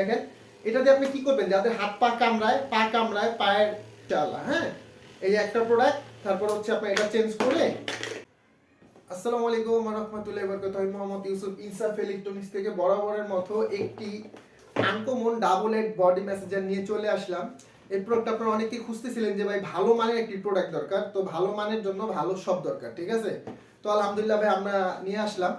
দেখেন, এটা দিয়ে আপনি কি করবেন? যাদের হাত পা কামড়ায় পা কামড়ায়, পায়ের চালা হ্যাঁ? এই যে একটা প্রোডাক্ট তারপর হচ্ছে আপনি এটা চেঞ্জ করে আসসালামু আলাইকুম রহমতুল্লাহ বরকত আমি মোহাম্মদ ইউসুফ ইনসাফ ইলেকট্রনিক্স থেকে বরাবরের মতো একটি ডাবল এড বডি নিয়ে চলে আসলাম। এই প্রোডাক্ট আপনারা অনেকেই খুঁজতেছিলেন যে, ভাই, ভালো মানের একটি প্রোডাক্ট দরকার। তো ভালো মানের জন্য ভালো সব দরকার, ঠিক আছে? তো আলহামদুলিল্লাহ ভাই, আমরা নিয়ে আসলাম।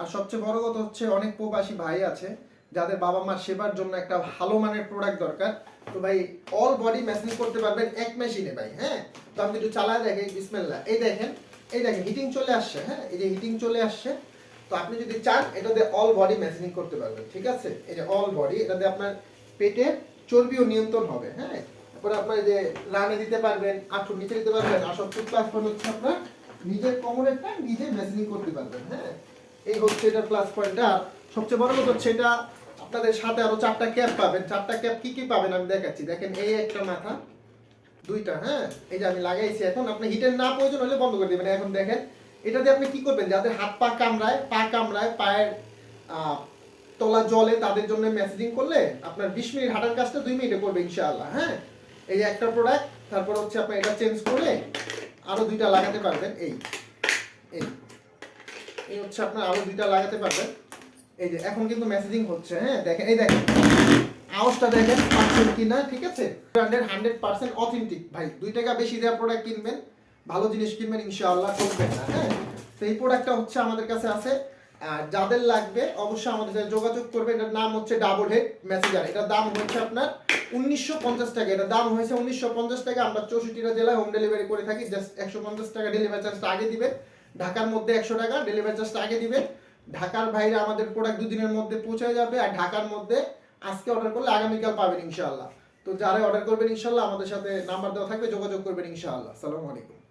আর সবচেয়ে বড় কথা হচ্ছে, অনেক প্রবাসী ভাই আছে। যাদের বাবা মার সেবার জন্য একটা ভালো মানের প্রোডাক্ট দরকার, তো ভাই অল বডি ম্যাসেজ করতে পারবেন এক মেশিনে ভাই হ্যাঁ? তো আমি একটু চালায় দেখি বিসমিল্লাহ। এই দেখেন এই দেখেন হিটিং চলে আসছে হ্যাঁ? এই যে হিটিং চলে আসছে, তো আপনি যদি চান, এটাতে অল বডি ম্যাসেজিং করতে পারবেন, ঠিক আছে? এই যে অল বডি এটাতে আপনার পেটে চর্বিও নিয়ন্ত্রণ হবে হ্যাঁ? তারপরে আপনার যে রানে দিতে পারবেন আঁঠু নিচে দিতে পারবেন, আর সবচেয়ে প্লাস পয়েন্ট হচ্ছে আপনার নিজের কোমরেরটা নিজে ম্যাসেজিং করতে পারবেন হ্যাঁ? এই হচ্ছে এটার প্লাস পয়েন্টটা সবচেয়ে বড় কথা হচ্ছে এটা আপনাদের সাথে আরও চারটা ক্যাপ পাবেন। চারটা ক্যাপ কি কি পাবেন আমি দেখাচ্ছি। দেখেন এই একটা মাথা, দুইটা হ্যাঁ? এই যে আমি লাগাইছি এখন, আপনি হিটের না প্রয়োজন হলে বন্ধ করে দেবেন। এখন দেখেন, এটা দিয়ে আপনি কি করবেন? যাদের হাত পা কামড়ায় পা কামড়ায়, পায়ের তলা জলে তাদের জন্য মেসেজিং করলে আপনার বিশ মিনিট হাঁটার কাজটা দুই মিনিটে করবে ইনশাআল্লাহ হ্যাঁ? এই যে একটা প্রোডাক্ট তারপর হচ্ছে আপনি এটা চেঞ্জ করে আরও দুইটা লাগাতে পারবেন। এই এই এই হচ্ছে আপনার আরও দুইটা লাগাতে পারবেন। এই যে, এখন কিন্তু মেসেজিং হচ্ছে হ্যাঁ? দেখেন, এই দেখেন। আওয়াজটা দেখেন, পাচ্ছেন কিনা ঠিক আছে? ব্র্যান্ডের হান্ড্রেড পার্সেন্ট অথেন্টিক ভাই, দুই টাকা বেশি দেওয়া প্রোডাক্ট কিনবেন, ভালো জিনিস কিনবেন, ইনশাআল্লাহ করবেন না হ্যাঁ? এই প্রোডাক্টটা হচ্ছে আমাদের কাছে আছে। আর যাদের লাগবে, অবশ্যই আমাদের সাথে যোগাযোগ করবেন। এটার নাম হচ্ছে ডাবল হেড মেসেজার এটার দাম হচ্ছে আপনার উনিশশো পঞ্চাশ টাকা। এটার দাম হয়েছে উনিশশো পঞ্চাশ টাকা। আমরা চৌষট্টিটা জেলায় হোম ডেলিভারি করে থাকি। জাস্ট একশো পঞ্চাশ টাকা ডেলিভারি চার্জটা আগে দিবেন। ঢাকার মধ্যে একশো টাকা ডেলিভারি চার্জটা আগে দিবেন। ঢাকার বাইরে আমাদের প্রোডাক্ট দুদিনের মধ্যে পৌঁছে যাবে আর ঢাকার মধ্যে আজকে অর্ডার করলে আগামীকাল পাবেন ইনশাআল্লাহ। তো যারা অর্ডার করবেন ইনশাআল্লাহ আমাদের সাথে নাম্বার দেওয়া থাকবে, যোগাযোগ করবেন ইনশাআল্লাহ। আসসালামু আলাইকুম।